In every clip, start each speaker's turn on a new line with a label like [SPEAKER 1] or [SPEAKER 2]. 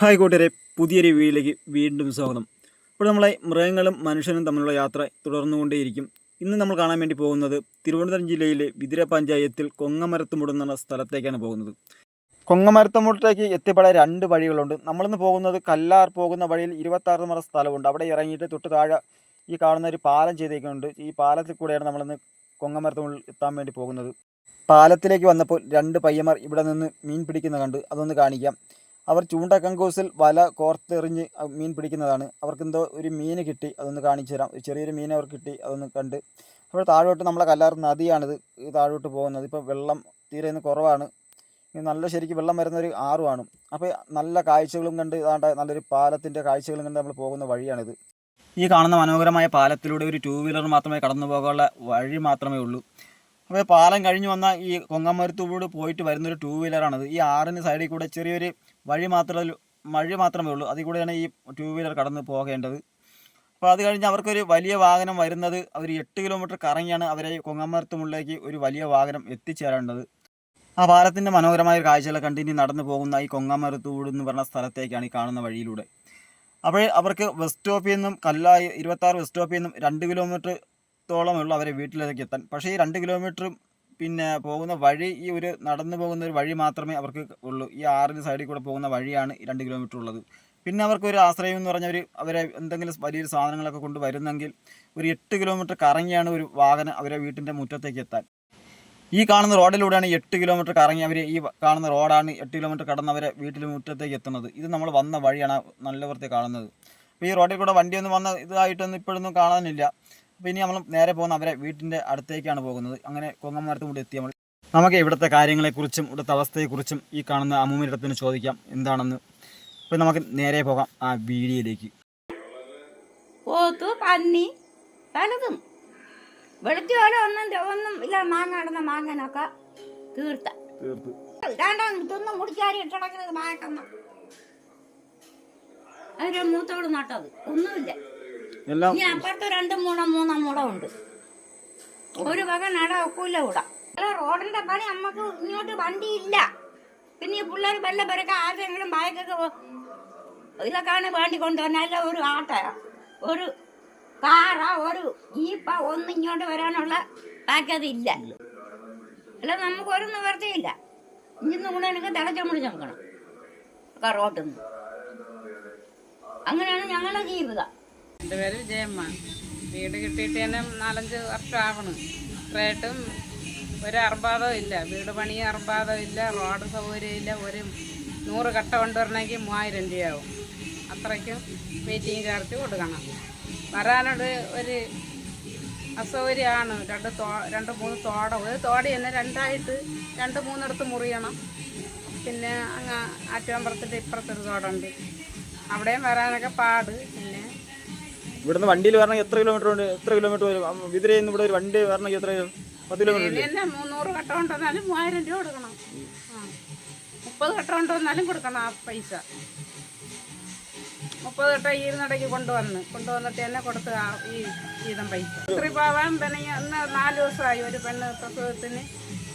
[SPEAKER 1] Hi കൂട്ടുകാരെ പുതിയൊരു വീഡിയോയിലേക്ക് വീണ്ടും സ്വാഗതം. ഇപ്പോൾ നമ്മളെ മൃഗങ്ങളും മനുഷ്യനും തമ്മിലുള്ള യാത്ര തുടർന്നുകൊണ്ടേയിരിക്കും. ഇന്ന് നമ്മൾ കാണാൻ വേണ്ടി പോകുന്നത് തിരുവനന്തപുരം ജില്ലയിലെ വിതിര പഞ്ചായത്തിൽ കൊങ്ങമരത്തുമുട് എന്ന സ്ഥലത്തേക്കാണ് പോകുന്നത്. കൊങ്ങമരത്തുമുട്ടേക്ക് എത്തിപ്പെടാൻ രണ്ട് വഴികളുണ്ട്. നമ്മളിന്ന് പോകുന്നത് കല്ലാർ പോകുന്ന വഴിയിൽ ഇരുപത്താറ് മറ സ്ഥലമുണ്ട്. അവിടെ ഇറങ്ങിയിട്ട് തൊട്ട് താഴെ ഈ കാണുന്ന ഒരു പാലം ചെയ്തേക്കുന്നുണ്ട്. ഈ പാലത്തിൽ കൂടെയാണ് നമ്മളിന്ന് കൊങ്ങമരത്തുമുള്ളിൽ എത്താൻ വേണ്ടി പോകുന്നത്. പാലത്തിലേക്ക് വന്നപ്പോൾ രണ്ട് പയ്യന്മാർ ഇവിടെ നിന്ന് മീൻ പിടിക്കുന്ന കണ്ട് അതൊന്ന് കാണിക്കാം. അവർ ചൂണ്ട കങ്കൂസിൽ വല കോർത്തെറിഞ്ഞ് മീൻ പിടിക്കുന്നതാണ്. അവർക്ക് എന്തോ ഒരു മീൻ കിട്ടി അതൊന്ന് കാണിച്ചു തരാം. ചെറിയൊരു മീൻ അവർക്ക് കിട്ടി അതൊന്ന് കണ്ട്. അപ്പോൾ താഴോട്ട് നമ്മളെ കല്ലാർ നദിയാണിത് താഴോട്ട് പോകുന്നത്. ഇപ്പോൾ വെള്ളം തീരെ ഇന്ന് കുറവാണ് നല്ല ശരിക്കും വെള്ളം വരുന്നൊരു ആറുമാണ് അപ്പോൾ നല്ല കാഴ്ചകളും കണ്ട് ഇതാണ്ട് നല്ലൊരു പാലത്തിന്റെ കാഴ്ചകളും കണ്ട് നമ്മൾ പോകുന്ന വഴിയാണിത്. ഈ കാണുന്ന മനോഹരമായ പാലത്തിലൂടെ ഒരു ടൂ വീലർ മാത്രമേ കടന്നു പോകാനുള്ള വഴി മാത്രമേ ഉള്ളൂ. അപ്പോൾ പാലം കഴിഞ്ഞ് വന്ന ഈ കൊങ്ങമരത്തൂട് പോയിട്ട് വരുന്നൊരു ടൂ വീലറാണത് ഈ ആറിന് സൈഡിൽ കൂടെ ചെറിയൊരു വഴി മാത്രമേ വഴി മാത്രമേ ഉള്ളൂ. അതിൽ കൂടെയാണ് ഈ ടൂ വീലർ കടന്ന് പോകേണ്ടത്. അപ്പോൾ അത് കഴിഞ്ഞ് അവർക്കൊരു വലിയ വാഹനം വരുന്നത് അവർ എട്ട് കിലോമീറ്റർ കറങ്ങിയാണ് അവരെ കൊങ്ങമരത്തുമുള്ളിലേക്ക് ഒരു വലിയ വാഹനം എത്തിച്ചേരേണ്ടത്. ആ പാലത്തിന്റെ മനോഹരമായ ഒരു കാഴ്ചകളെ കണ്ടിന്യൂ നടന്നു പോകുന്ന ഈ കൊങ്ങമരത്തൂട് എന്ന് പറഞ്ഞ സ്ഥലത്തേക്കാണ് ഈ കാണുന്ന വഴിയിലൂടെ. അപ്പോൾ അവർക്ക് ബസ് സ്റ്റോപ്പിൽ നിന്നും കല്ലായി ഇരുപത്താറ് ബസ് സ്റ്റോപ്പിൽ നിന്നും രണ്ട് കിലോമീറ്റർ ത്തോളമുള്ള അവരെ വീട്ടിലേക്ക് എത്താൻ. പക്ഷേ ഈ രണ്ട് കിലോമീറ്ററും പിന്നെ പോകുന്ന വഴി ഈ ഒരു നടന്നു പോകുന്ന ഒരു വഴി മാത്രമേ അവർക്ക് ഉള്ളൂ. ഈ ആറിന് സൈഡിൽ കൂടെ പോകുന്ന വഴിയാണ് രണ്ട് കിലോമീറ്റർ ഉള്ളത്. പിന്നെ അവർക്ക് ഒരു ആശ്രയം എന്ന് പറഞ്ഞാൽ ഒരു അവരെ എന്തെങ്കിലും വലിയൊരു സാധനങ്ങളൊക്കെ കൊണ്ട് വരുന്നെങ്കിൽ ഒരു എട്ട് കിലോമീറ്റർ കറങ്ങിയാണ് ഒരു വാഹനം അവരെ വീട്ടിന്റെ മുറ്റത്തേക്ക് എത്താൻ. ഈ കാണുന്ന റോഡിലൂടെയാണ് എട്ട് കിലോമീറ്റർ കറങ്ങി അവർ ഈ കാണുന്ന റോഡാണ് എട്ട് കിലോമീറ്റർ കടന്ന് അവരെ വീട്ടിൽ മുറ്റത്തേക്ക് എത്തുന്നത്. ഇത് നമ്മൾ വന്ന വഴിയാണ് നല്ല വൃത്തി കാണുന്നത്. അപ്പോൾ ഈ റോഡിൽ കൂടെ വണ്ടിയൊന്നും വന്ന ഇതായിട്ടൊന്നും ഇപ്പോഴൊന്നും കാണാനില്ല. അപ്പോൾ ഇനി നമ്മൾ നേരെ പോകുന്ന അവരെ വീട്ടിന്റെ അടുത്തേക്കാണ് പോകുന്നത്. അങ്ങനെ കൊങ്ങന്മാരത്തും കൂടി എത്തി നമ്മൾ. നമുക്ക് ഇവിടുത്തെ കാര്യങ്ങളെക്കുറിച്ചും ഇവിടുത്തെ അവസ്ഥയെക്കുറിച്ചും ഈ കാണുന്ന അമ്മൂമ്മയുടെ ചോദിക്കാം എന്താണെന്ന്. അപ്പോൾ നമുക്ക് നേരെ പോകാം ആ വീഡിയോയിലേക്ക്.
[SPEAKER 2] പോത്തു പന്നി. പലതും വെളുത്തിയോടെ ഒന്നും ഒന്നും ഇല്ല മാങ്ങ നടന്ന മാങ്ങനൊക്കെ തീർത്ത.
[SPEAKER 1] തീർത്ത്.
[SPEAKER 2] രണ്ടും തിന്ന് മുടിച്ചാരി ഇട്ടടക്കുന്നത് മായക്കമ്മ അതിന്റെ മൂത്തോട് നട്ടത്. ഒന്നുമില്ല.
[SPEAKER 1] എല്ലാം
[SPEAKER 2] ഇനി അപ്പുറത്ത് രണ്ട് മൂണം മൂന്നാം മുട ഉണ്ട്. ഒരു വക നട ഒക്കൂല കൂടാ അല്ല റോഡിന്റെ പണി നമ്മക്ക് ഇങ്ങോട്ട് വണ്ടി ഇല്ല പിന്നെ ഈ പിള്ളേർ വല്ല പേരൊക്കെ ആർക്കെങ്കിലും ബാക്കൊക്കെ ഇതൊക്കെയാണ് വേണ്ടി കൊണ്ടുവന്നല്ല ഒരു ആട്ടയാ ഒരു കാറാ ഒരു ജീപ്പ ഒന്നും ഇങ്ങോട്ട് വരാനുള്ള പാക്കത് ഇല്ല. അല്ല നമുക്ക് ഒരു നിവർത്തിയില്ല ഇഞ്ചിന്ന് കൂടെ എനിക്ക് തിളച്ച മുടിച്ച് നോക്കണം റോട്ടിൽ നിന്ന് അങ്ങനെയാണ് ഞങ്ങളുടെ ജീവിതം.
[SPEAKER 3] എന്റെ പേര് വിജയമ്മ. വീട് കിട്ടിയിട്ട് തന്നെ നാലഞ്ച് വർഷമാകണം ഇത്രയായിട്ടും ഒരു അർബാദവും ഇല്ല. വീട് പണി അർബാദവും ഇല്ല. റോഡ് സൗകര്യം ഇല്ല. ഒരു നൂറ് കട്ട കൊണ്ടുവരണമെങ്കിൽ മൂവായിരം രൂപയാവും. അത്രയ്ക്കും വെയിറ്റിംഗ് ചാർജ് കൊടുക്കണം. വരാനൊരു ഒരു അസൗകര്യമാണ്. രണ്ട് തോ രണ്ട് മൂന്ന് തോട. ഒരു തോടി തന്നെ രണ്ടായിട്ട് രണ്ട് മൂന്നിടത്ത് മുറിയണം. പിന്നെ അങ്ങ് ആറ്റുമ്പറത്തിന്റെ ഇപ്പുറത്തൊരു തോടുണ്ട്. അവിടെയും വരാനൊക്കെ പാട്.
[SPEAKER 1] ഇവിടുന്ന് വണ്ടിയിൽ വരണമെങ്കിൽ എത്ര കിലോമീറ്റർ ഉണ്ട്? എത്ര കിലോമീറ്റർ വരും? വിതിരയിൽ നിന്ന് ഇവിടെ ഒരു വണ്ടി വരണമെങ്കിൽ എത്ര പത്ത് കിലോമീറ്റർ
[SPEAKER 3] മൂന്നൂറ് ഘട്ടം കട്ട കൊണ്ടുവന്നാലും മൂവായിരം രൂപ കൊടുക്കണം. മുപ്പത് കട്ട കൊണ്ടുവന്നാലും കൊടുക്കണം ആ പൈസ. മുപ്പത് കട്ട ഈരുന്നടയ്ക്ക് കൊണ്ടുവന്ന് കൊണ്ടുവന്നിട്ട് തന്നെ കൊടുത്ത് ഈ ഈതം പൈസ. ഇത്രയും പോവാൻ പിന്നെ ഇന്ന് നാല് ദിവസമായി ഒരു പെണ്ണ് പ്രസവത്തിന്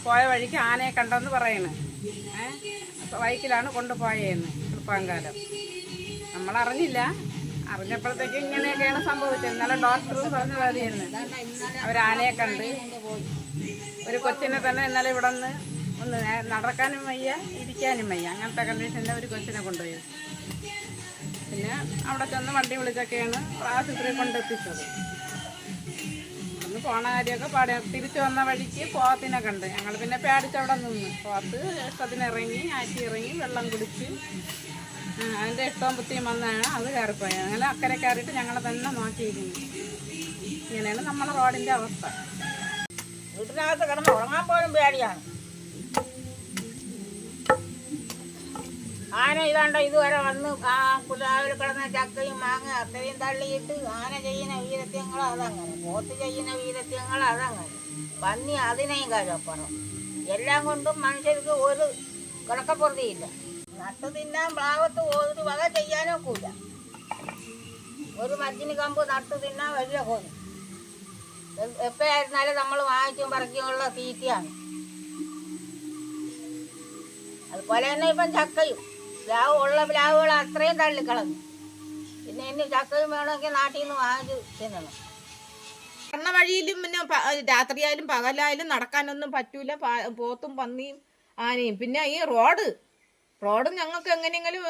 [SPEAKER 3] പോയ വഴിക്ക് ആനയെ കണ്ടെന്ന് പറയണ്. ഏഹ് വൈക്കിലാണ് കൊണ്ടുപോയെന്ന് തൃപ്പാങ്കാലം നമ്മൾ അറിഞ്ഞില്ല അറിഞ്ഞപ്പോഴത്തേക്ക് ഇങ്ങനെയൊക്കെയാണ് സംഭവിച്ചത്. ഇന്നലെ ഡോക്ടറും പറഞ്ഞ മതിയായിരുന്നു അവരാനയെ കണ്ട് ഒരു കൊച്ചിനെ തന്നെ ഇന്നലെ ഇവിടെ നിന്ന് ഒന്ന് നടക്കാനും വയ്യ ഇരിക്കാനും വയ്യ. അങ്ങനത്തെ കണ്ടീഷനിൽ ഒരു കൊച്ചിനെ കൊണ്ടുപോയി. പിന്നെ അവിടെ ചെന്ന് വണ്ടി വിളിച്ചൊക്കെയാണ് ആശുപത്രി കൊണ്ടെത്തിച്ചത്. ഒന്ന് പോണ കാര്യമൊക്കെ പാടി. തിരിച്ചു വന്ന വഴിക്ക് പോത്തിനെ കണ്ട്. ഞങ്ങൾ പിന്നെ പേടിച്ചവിടെ നിന്ന്. പോത്ത് ഇഷ്ടത്തിനിറങ്ങി ആറ്റി ഇറങ്ങി വെള്ളം കുടിച്ച് അതിന്റെ ഇഷ്ടവും ബുദ്ധിയും വന്നാണ് അത് കയറിപ്പോയത് അങ്ങനെ അക്കരെ കയറിയിട്ട് ഞങ്ങളെ തന്നെ നോക്കിയിരിക്കുന്നു. ഇങ്ങനെയാണ് നമ്മളെ റോഡിന്റെ അവസ്ഥ.
[SPEAKER 2] വീട്ടിനകത്ത് കിടന്ന് ഉറങ്ങാൻ പോലും പേടിയാണ്. ആന ഇതാണ്ട ഇതുവരെ വന്ന് ആ പുലാവിൽ കിടന്ന ചക്കയും മാങ്ങ അത്രയും തള്ളിയിട്ട് ആന ചെയ്യുന്ന വീരത്യങ്ങൾ അതങ്ങനെ. പോത്ത് ചെയ്യുന്ന വീരത്യങ്ങൾ അതങ്ങനെ. പന്നി അതിനെയും കാലപ്പുറം എല്ലാം കൊണ്ടും മനുഷ്യർക്ക് ഒരു കിടക്കപ്പുറതിയില്ല നട്ടു തിന്നാൻ പ്ലാവത്ത് ഒരു വക ചെയ്യാനൊക്കില്ല ഒരു മജ്ജിന് കമ്പ് നട്ടു തിന്നാൻ വലിയ എ- എപ്പോഴായിരുന്നാലും നമ്മൾ വാങ്ങിച്ചും പറിക്കുമുള്ള തീറ്റയാണ്. അതുപോലെ തന്നെ ഇപ്പം ചക്കയും. പ്ലാവ് ഉള്ള പ്ലാവുകൾ അത്രയും തള്ളിക്കളഞ്ഞു. പിന്നെ ഇനി ചക്കയും വേണമെങ്കിൽ നാട്ടിൽ നിന്ന് വാങ്ങിച്ച് തിന്നണം.
[SPEAKER 4] പറഞ്ഞ വഴിയിലും പിന്നെ രാത്രിയായാലും പകലായാലും നടക്കാനൊന്നും പറ്റൂല. പോത്തും പന്നിയും ആനയും. പിന്നെ ഈ റോഡ് റോഡ് ഞങ്ങൾക്ക് എങ്ങനെയെങ്കിലും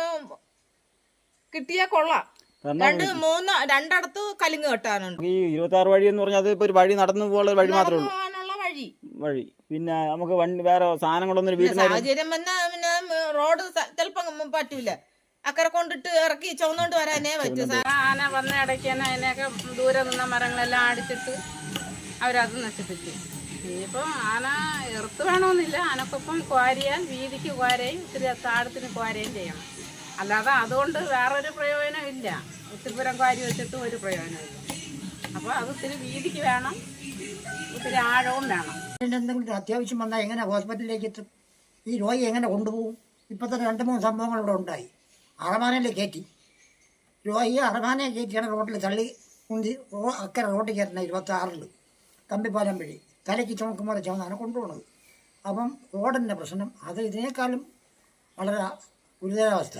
[SPEAKER 4] കിട്ടിയാ കൊള്ളാം. രണ്ട് മൂന്ന് രണ്ടിടത്ത് കലിങ്ങ് കെട്ടാനുണ്ട്.
[SPEAKER 1] ഈ ഇരുപത്തി ആറ് വഴി എന്ന് പറഞ്ഞാൽ അത് ഒരു വഴി നടന്നു പോകാനുള്ള ഒരു വഴി മാത്രമേ ഉള്ളൂ.
[SPEAKER 4] വഴി.
[SPEAKER 1] വഴി. പിന്നെ നമുക്ക് വണ്ടി വേറെ സാധനങ്ങളൊന്നും വീട്ടിൽ
[SPEAKER 4] സാഹചര്യം വന്നാ പിന്നെ റോഡ് ചിലപ്പം പറ്റൂല. അക്കരെ കൊണ്ടിട്ട് ഇറക്കി ചുവന്നോണ്ട് വരാനേ പറ്റൂ.
[SPEAKER 3] ആന വന്ന ഇടയ്ക്ക് തന്നെ അതിനെയൊക്കെ ദൂരെ നിന്ന മരങ്ങളെല്ലാം അടിച്ചിട്ട് അവരത് നശിപ്പിച്ചു. ഇനിയിപ്പം ആന എർത്ത് വേണമെന്നില്ല ആനക്കൊപ്പം കുവാരിയാൽ വീതിക്ക് കുവാരയും ഇത്തിരി താഴത്തിന് കുവാരയും ചെയ്യണം. അല്ലാതെ അതുകൊണ്ട് വേറൊരു പ്രയോജനം ഇല്ല. ഒത്തിരിപുരം ക്വാരി വെച്ചിട്ടും ഒരു പ്രയോജനമില്ല അപ്പോൾ അത് ഇത്തിരി വീതിക്ക് വേണം. ഇത്തിരി ആഴവും വേണം.
[SPEAKER 5] എന്തെങ്കിലും അത്യാവശ്യം വന്നാൽ എങ്ങനെ ഹോസ്പിറ്റലിലേക്ക് എത്തും? ഈ രോഗി എങ്ങനെ കൊണ്ടുപോകും? തന്നെ രണ്ട് മൂന്ന് സംഭവങ്ങൾ ഇവിടെ ഉണ്ടായി. അറമാനയിൽ കയറ്റി. രോഗി അറമാനയെ കയറ്റിയാണ് റോട്ടിൽ തള്ളി കുന്തി റോ അക്കരെ റോഡിൽ കയറുന്നത് ഇരുപത്താറിൽ കമ്പിപ്പാലം വഴി. തലയ്ക്ക് ചുമക്കുമ്പോൾ ചുമന്നാണ് കൊണ്ടുപോകുന്നത് അപ്പം റോഡിന്റെ പ്രശ്നം അത് ഇതിനേക്കാളും വളരെ ഗുരുതരാവസ്ഥ.